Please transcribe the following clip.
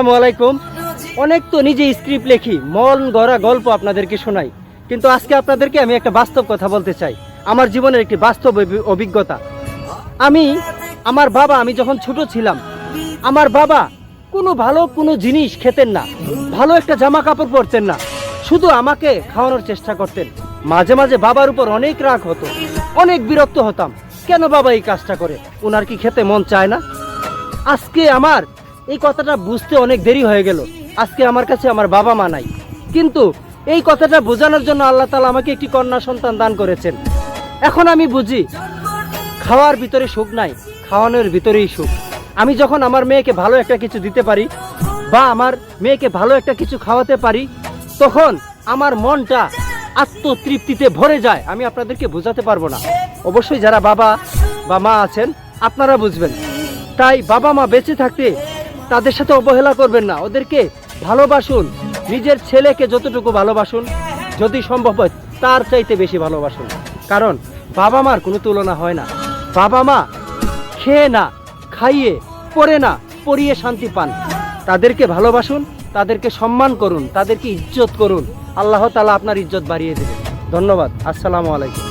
আসসালামু আলাইকুম। অনেক তো নিজে স্ক্রিপ্ট লেখি, মন গড়া গল্প আপনাদেরকে শোনাই। কিন্তু আজকে আপনাদেরকে আমি একটা বাস্তব কথা বলতে চাই, আমার জীবনের একটি বাস্তব অভিজ্ঞতা। আমি, আমার বাবা, আমি যখন ছোট ছিলাম, আমার বাবা কোনো ভালো কোনো জিনিস খেতেন না, ভালো একটা জামা কাপড় পরতেন না, শুধু আমাকে খাওয়ানোর চেষ্টা করতেন। মাঝে মাঝে বাবার উপর অনেক রাগ হতো, অনেক বিরক্ত হতাম, কেন বাবা এই কাজটা করে? ওনার কি খেতে মন চায় না? আজকে আমার এই কথাটা বুঝতে অনেক দেরি হয়ে গেল। আজকে আমার কাছে আমার বাবা মা নাই। কিন্তু এই কথাটা বোঝানোর জন্য আল্লাহ তালা আমাকে একটি কন্যা সন্তান দান করেছেন। এখন আমি বুঝি, খাওয়ার ভিতরে সুখ নাই, খাওয়ানোর ভিতরেই সুখ। আমি যখন আমার মেয়েকে ভালো একটা কিছু দিতে পারি বা আমার মেয়েকে ভালো একটা কিছু খাওয়াতে পারি, তখন আমার মনটা আত্মতৃপ্তিতে ভরে যায়। আমি আপনাদেরকে বোঝাতে পারব না। অবশ্যই যারা বাবা বা মা আছেন, আপনারা বুঝবেন। তাই বাবা মা বেঁচে থাকতে তাদের সাথে অবহেলা করবেন না। ওদেরকে ভালোবাসুন। নিজের ছেলেকে যতটুকু ভালোবাসুন, যদি সম্ভব হয়, তার চাইতে বেশি ভালোবাসুন। কারণ বাবা মার কোনো তুলনা হয় না। বাবা মা খেয়ে না, খাইয়ে পরে না পরিয়ে শান্তি পান। তাদেরকে ভালোবাসুন, তাদেরকে সম্মান করুন, তাদেরকে ইজ্জত করুন। আল্লাহ তালা আপনার ইজ্জত বাড়িয়ে দেবে ধন্যবাদ। আসসালামু আলাইকুম।